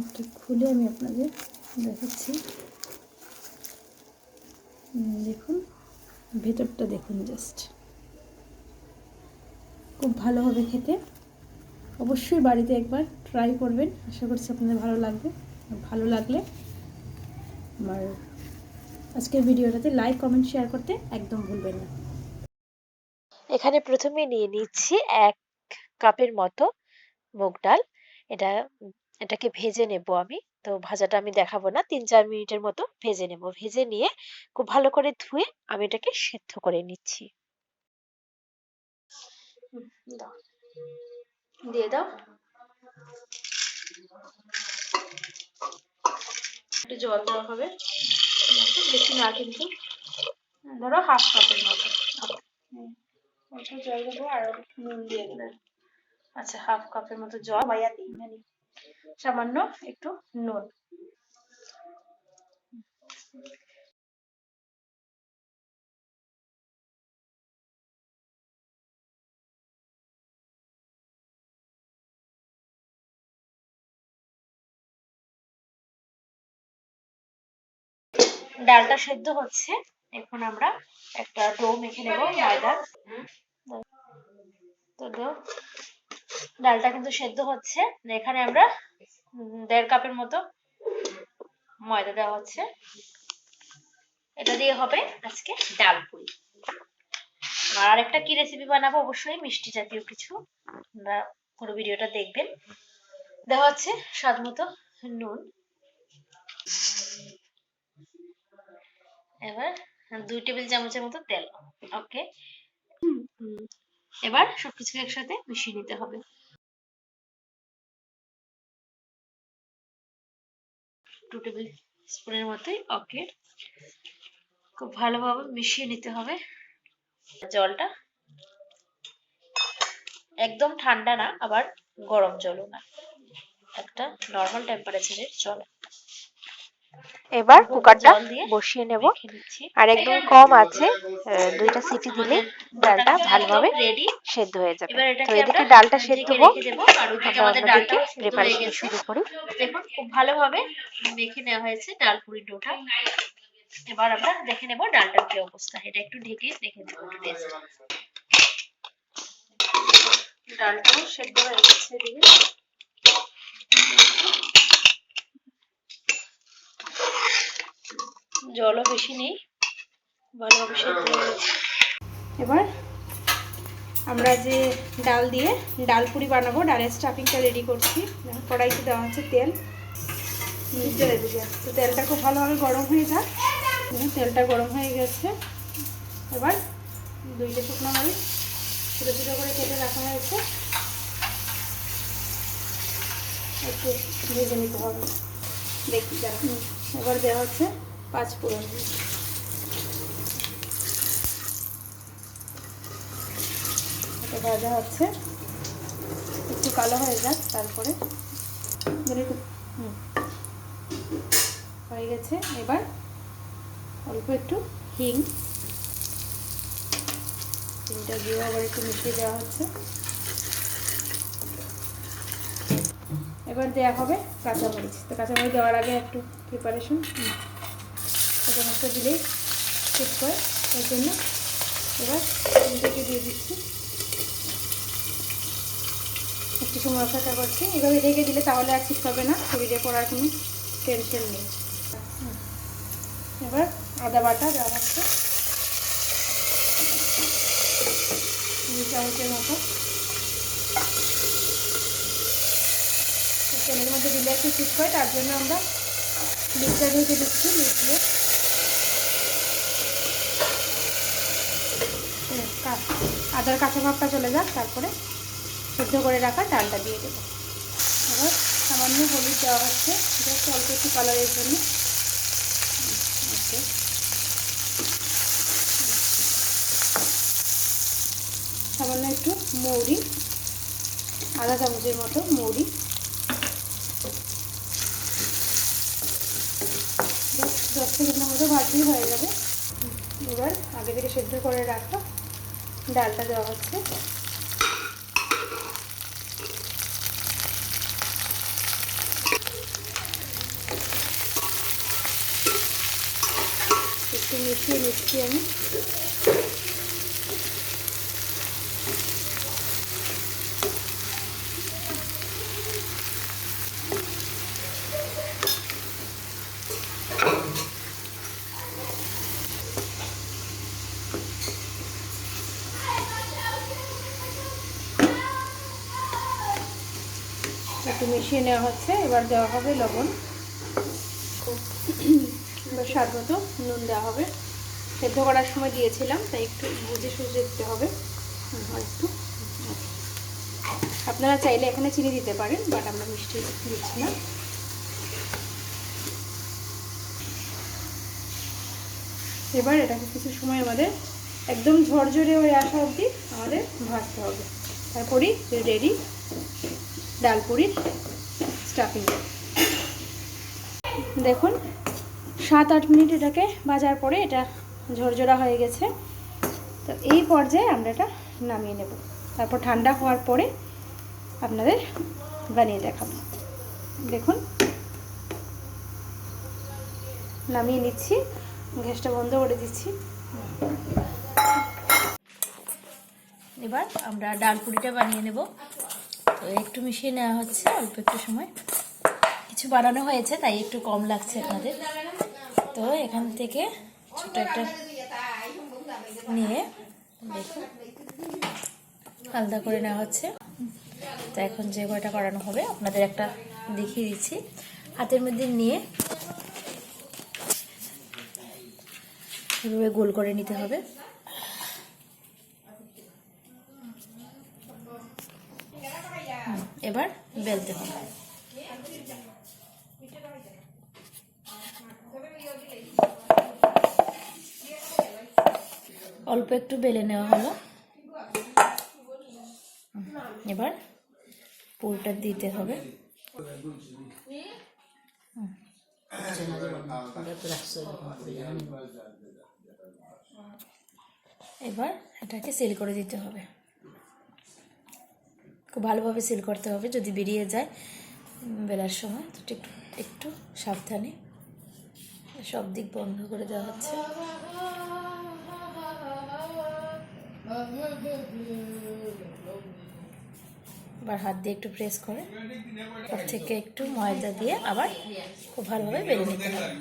একটু খুলে আমি আপনাদের দেখাচ্ছি। দেখুন, ভেতরটা দেখুন জাস্ট খুব ভালো হবে খেতে। অবশ্যই বাড়িতে একবার ট্রাই করবেন। আশা করছি আপনাদের ভালো লাগবে। ভালো লাগলে আমার আজকের ভিডিওটাতে লাইক কমেন্ট শেয়ার করতে একদম ভুলবেন না। এখানে প্রথমে নিয়ে নিচ্ছি এক কাপের মতো মুগ ডাল। এটা এটাকে ভেজে নেব আমি। তো ভাজাটা আমি দেখাবো না, তিন চার মিনিটের মতো ভেজে নেব। ভেজে নিয়ে খুব ভালো করে ধুয়ে আমি এটাকে সেদ্ধ করে নিচ্ছি। দিয়ে দাও। একটু জল দেওয়া হবে। বেশি না কিন্তু। ধরো হাফ কাপের মতো। জল দেবো আর নুন দিয়ে দেবো। আচ্ছা হাফ কাপের মতো জল। বাইয়া দিই সামান্য একটু নুন। ডালটা সেদ্ধ হচ্ছে। এখন আমরা একটা ডো মেখে নেব ময়দার তো দাও ডালটা কিন্তু সেদ্ধ হচ্ছে। এখানে আমরা দেড় কাপের মতো ময়দা দেওয়া হচ্ছে। এটা দিয়ে হবে আজকে ডাল পুরি। আর একটা কি রেসিপি বানাবো? অবশ্যই মিষ্টি জাতীয় কিছু। আপনারা পুরো ভিডিওটা দেখবেন। দেওয়া হচ্ছে স্বাদ মতো নুন। এবার দুই টেবিল চামচের মতো তেল। ওকে? এবার সবকিছুকে একসাথে মিশিয়ে নিতে হবে। টু টেবিল স্পুনের মতোই ওকে খুব ভালোভাবে মিশিয়ে নিতে হবে। জলটা একদম ঠান্ডা না, আবার গরম জলও না। একটা নর্মাল টেম্পারেচারের জল। এবার কুকারটা বসিয়ে নেব। আর একদম কম আছে দুইটা সিটি দিলে ডালটা ভালোভাবে রেডি সেদ্ধ হয়ে যাবে। তো এদিকে ডালটা সেদ্ধ হোক অন্যদিকে প্রিপারেশন শুরু করি। দেখুন খুব ভালোভাবে মেখে নেওয়া হয়েছে ডাল পুরি ডোটা। এবার আমরা দেখে নেব ডালটার কি অবস্থা। এটা একটু ঢেকে দেখে একটু টেস্ট ডালটাও সেদ্ধ হয়ে গেছে এদিকে। জলও বেশি নেই ভালোভাবে সেদ্ধ হয়ে গেছে এবার আমরা যে ডাল দিয়ে ডাল পুরি বানাবো ডালের স্টাফিংটা রেডি করছি। কড়াইতে দেওয়া হচ্ছে তেল। তো তেলটা খুব ভালোভাবে গরম হয়ে যাক। দেখুন তেলটা গরম হয়ে গেছে। এবার দুইটা শুকনো মরিচ ছোটো ছোটো করে কেটে রাখা হয়েছে। একটু ভেজে নিতে হবে। দেখি এবার দেওয়া হচ্ছে পাঁচ ফোড়ন এটা ভাজা হচ্ছে। একটু কালো হয়ে যাক, তারপরে হুম। হয়ে গেছে। এবার অল্প একটু হিং। হিংটা দিয়ে আবার একটু মিশিয়ে দেওয়া হচ্ছে। এবার দেওয়া হবে কাঁচামরিচ। তো কাঁচামরিচ দেওয়ার আগে একটু প্রিপারেশন কাঁচামরিচটা দিলেই ঠিক হয়। তাই জন্য এবার দিয়ে দিচ্ছি। একটু সময় অপেক্ষা করছি। এভাবে রেখে দিলে তাহলে আর ঠিক হবে না। ছবিটা করার কোনো টেনশন নেই। এবার আদা বাটা দেওয়া হচ্ছে। দুই চামচের মতো। তেলের মধ্যে দিলে একটু ঠিক হয়। তার জন্য আমরা লিপটা ঢেকে দিচ্ছি লিপ দিয়ে আদার কাঁচা ভাবটা চলে যাক, তারপরে সিদ্ধ করে রাখা ডালটা দিয়ে দেবো। এবার সামান্য হলুদ দেওয়া হচ্ছে জাস্ট অল্প একটু কালারের জন্য। সামান্য একটু মৌরি আধা চামচের মতো মৌরি। দশ সেকেন্ডের মতো ভাজলেই হয়ে যাবে। এবার আগে থেকে সেদ্ধ করে রাখা ডালটা দেওয়া হচ্ছে। একটু মিশিয়ে নিচ্ছি আমি মিশিয়ে নেওয়া হচ্ছে, এবার দেওয়া হবে লবণ। এবার স্বাদ মতো নুন দেওয়া হবে। সেদ্ধ করার সময় দিয়েছিলাম, তাই একটু বুঝে সুঝে দিতে হবে। একটু আপনারা চাইলে এখানে চিনি দিতে পারেন, বাট আমরা মিষ্টি দিচ্ছি না। এবার এটাকে কিছু সময় আমাদের একদম ঝরঝরে হয়ে আসা অবধি আমাদের ভাজতে হবে। তারপরেই রেডি। ডাল পুরির স্টাফিং দেখুন, সাত আট মিনিট এটাকে ভাজার পরে এটা ঝরঝরা হয়ে গেছে। তো এই পর্যায়ে আমরা এটা নামিয়ে নেব। তারপর ঠান্ডা হওয়ার পরে আপনাদের বানিয়ে দেখাবো। দেখুন, নামিয়ে নিচ্ছি, গ্যাসটা বন্ধ করে দিচ্ছি। এবার আমরা ডাল পুরিটা বানিয়ে নেব। একটু মিশিয়ে নেওয়া হচ্ছে, অল্প একটু সময়। কিছু বানানো হয়েছে, তাই একটু কম লাগছে আপনাদের। তো এখান থেকে ছোট একটা নিয়ে দেখুন। আলাদা করে নেওয়া হচ্ছে। তো এখন যে কয়টা করানো হবে, আপনাদের একটা দেখিয়ে দিচ্ছি। হাতের মধ্যে নিয়ে এভাবে গোল করে নিতে হবে। এবার বেলতে হবে। অল্প একটু বেলে নেওয়া হলো। এবার পুরটা দিতে হবে। এবার এটাকে সেল করে দিতে হবে। খুব ভালোভাবে সিল করতে হবে যদি বেরিয়ে যায় বেলার সময়। তো একটু একটু সাবধানে সব দিক বন্ধ করে দেওয়া হচ্ছে। এবার হাত দিয়ে একটু প্রেস করে, তার থেকে একটু ময়দা দিয়ে আবার খুব ভালোভাবে বেলে নিতে হবে।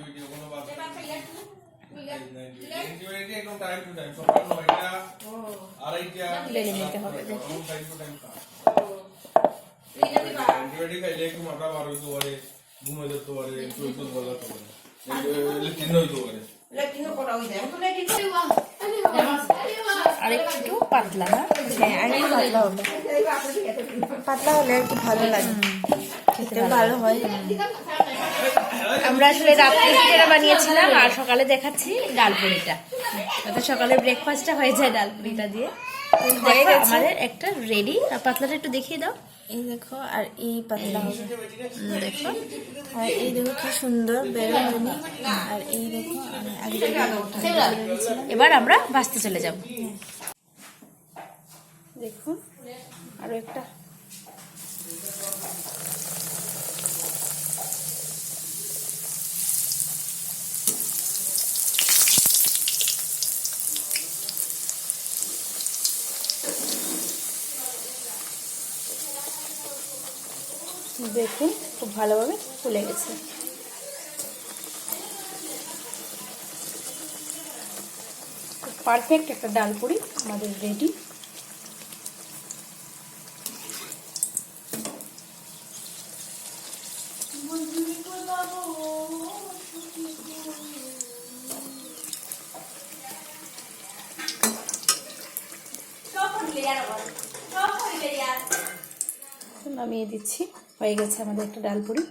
বেলে নিতে হবে, দেখুন। অ্যান্টিবায়োটিক খাইলে একটু মাথা বার হইতে পারে ঘুম যেতে পারে একটু একটু বলা পারে লেট্রিন হইতে পারে আর একটু পাতলা না হ্যাঁ আর একটু পাতলা হবে। পাতলা হলে আর ভালো লাগে। খেতে ভালো হয়। আমরা আসলে রাত্রে যেটা বানিয়েছিলাম আর সকালে দেখাচ্ছি ডাল পুরিটা তো সকালে ব্রেকফাস্টটা হয়ে যায় ডাল পুরিটা দিয়ে। হয়ে গেছে। আমাদের একটা রেডি আর পাতলাটা একটু দেখিয়ে দাও। এই দেখো আর এই পাতলা হবে। দেখো। আর এই দেখো কি সুন্দর বেরোনি আর এই দেখো। এবার আমরা বাঁচতে চলে যাব। দেখুন আরও একটা। দেখুন খুব ভালোভাবে ফুলে গেছে। পারফেক্ট একটা ডাল পুরি আমাদের রেডি নামিয়ে দিচ্ছি। হয়ে গেছে আমাদের একটা ডাল পুরি।